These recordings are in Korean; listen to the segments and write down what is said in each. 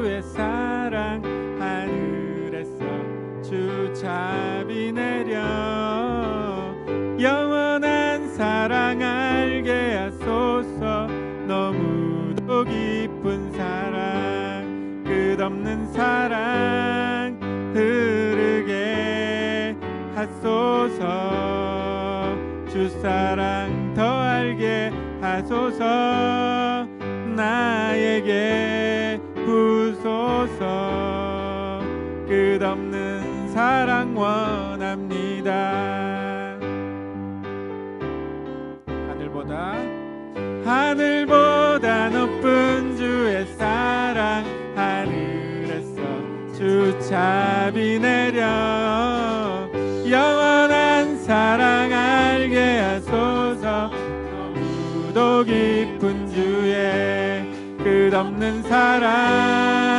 주의 사랑 하늘에서 주잡이 내려 영원한 사랑 알게 하소서. 너무도 깊은 사랑 끝없는 사랑 흐르게 하소서. 주 사랑 더 알게 하소서. 나에게 끝없는 사랑 원합니다. 하늘보다 하늘보다 높은 주의 사랑 하늘에서 주잡이 내려 영원한 사랑 알게 하소서. 너무도 깊은 주의 끝없는 사랑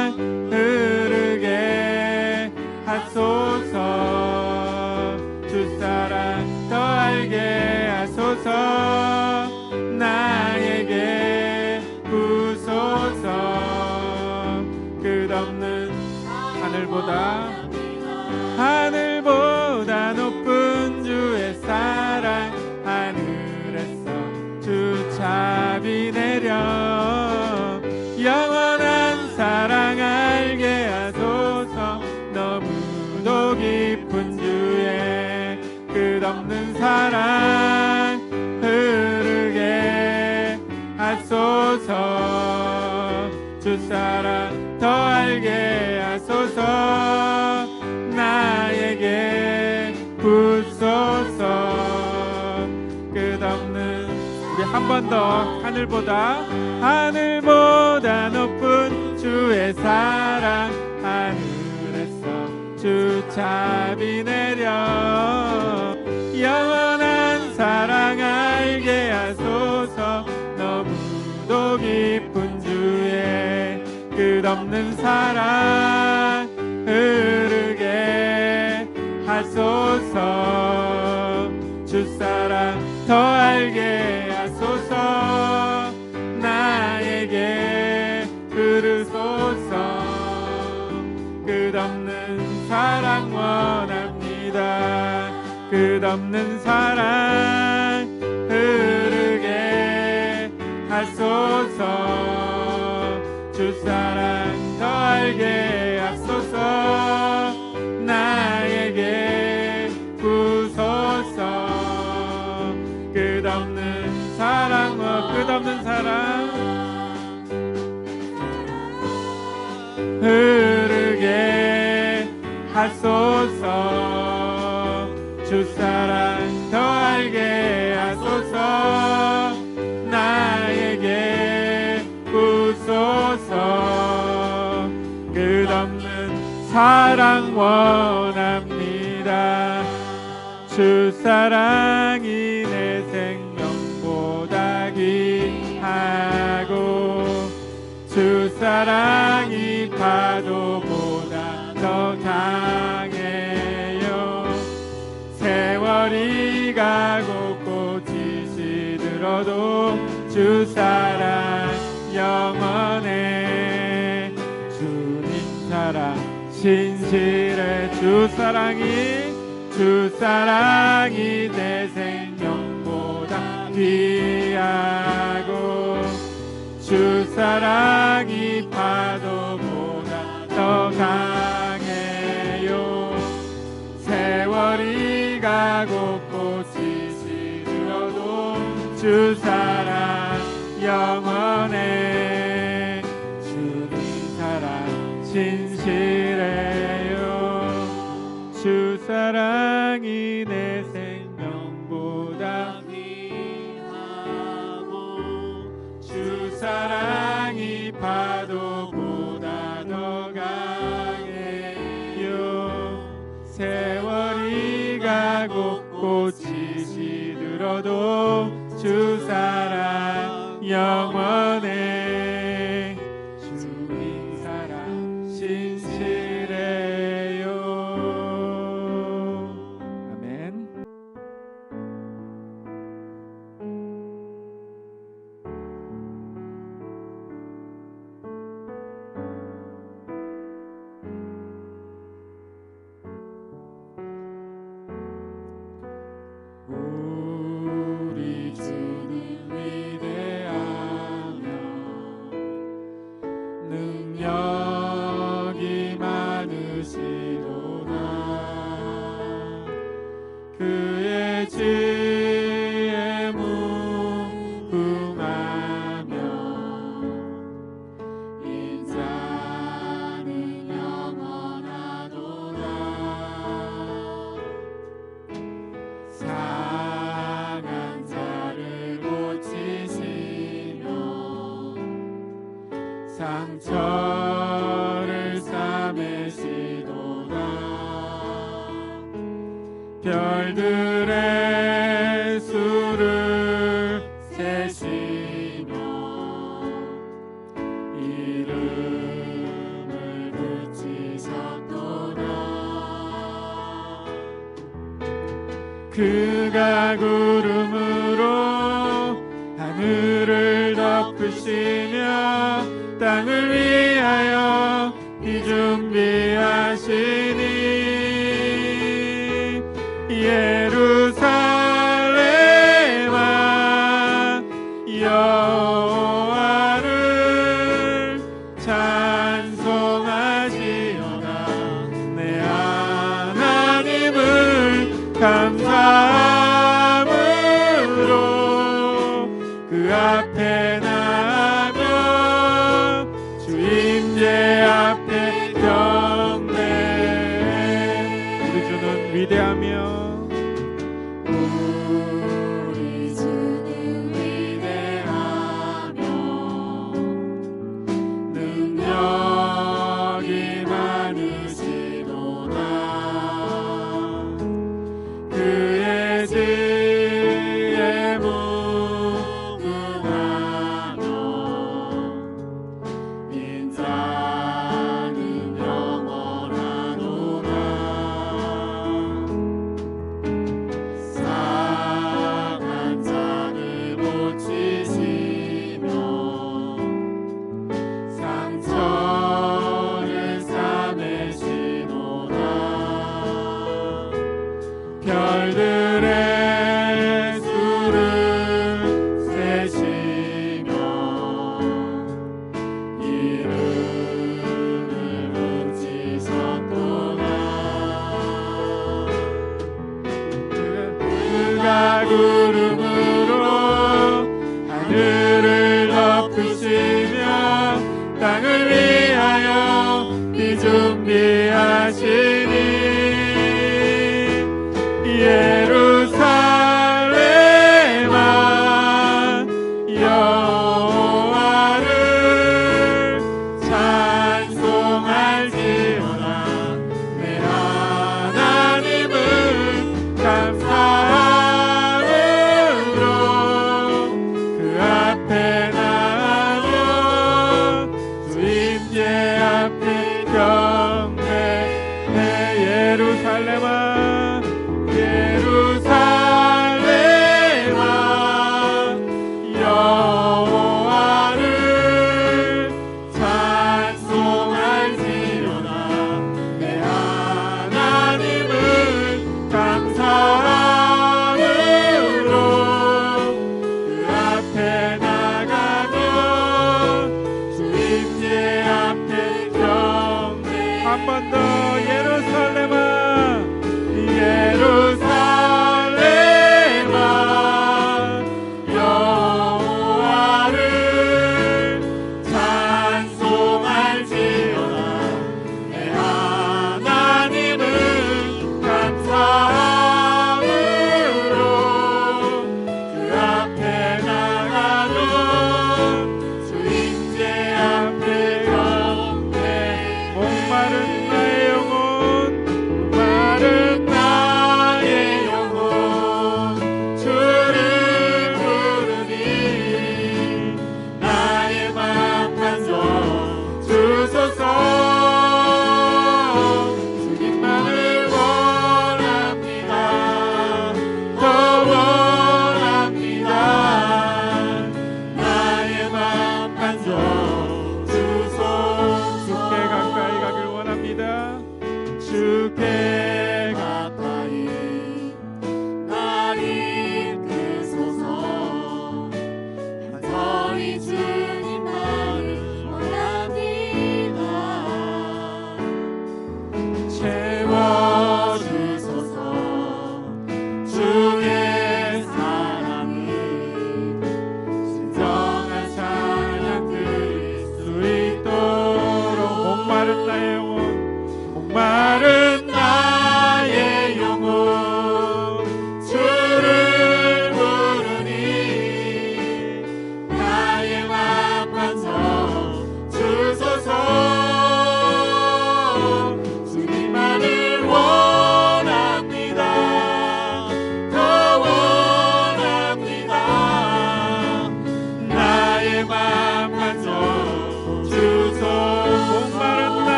영원한 사랑 알게 하소서. 너무도 깊은 주의 끝없는 사랑 흐르게 하소서. 주 사랑 더 알게 하소서. 나에게 부소서 한 번 더 하늘보다 하늘보다 높은 주의 사랑. 하늘에서 주잡이 내려 영원한 사랑 알게 하소서. 너무도 깊은 주의 끝없는 사랑 흐르게 하소서. 주 사랑 더 알게 끝없는 사랑 흐르게 하소서. 주 사랑 더 알게 하소서. 나에게 부소서. 끝없는 사랑과 끝없는 사랑 흐르게 하소서 주 사랑 더 알게 하소서. 나에게 부소서. 끝없는 사랑 원합니다. 주 사랑이 시들어도 주 사랑 영원해. 주님 사랑 신실해 주 사랑이 주 사랑이 내 생명보다 귀하고 주 사랑이 주 사랑 영원해. 주님 사랑 진실해요. 주 사랑이 내 생명보다 귀하고 주 사랑이 파도보다 더 강해요. 세월이 가고 상처를 싸매시도다. 별들의 수를 세시며 이름을 붙이셨도다. 그가 구름으로 하늘을 덮으시며 위하여 이 준비하시니 예루살렘아 여 위대하며 높으시며 땅을 위하여 비 준비하시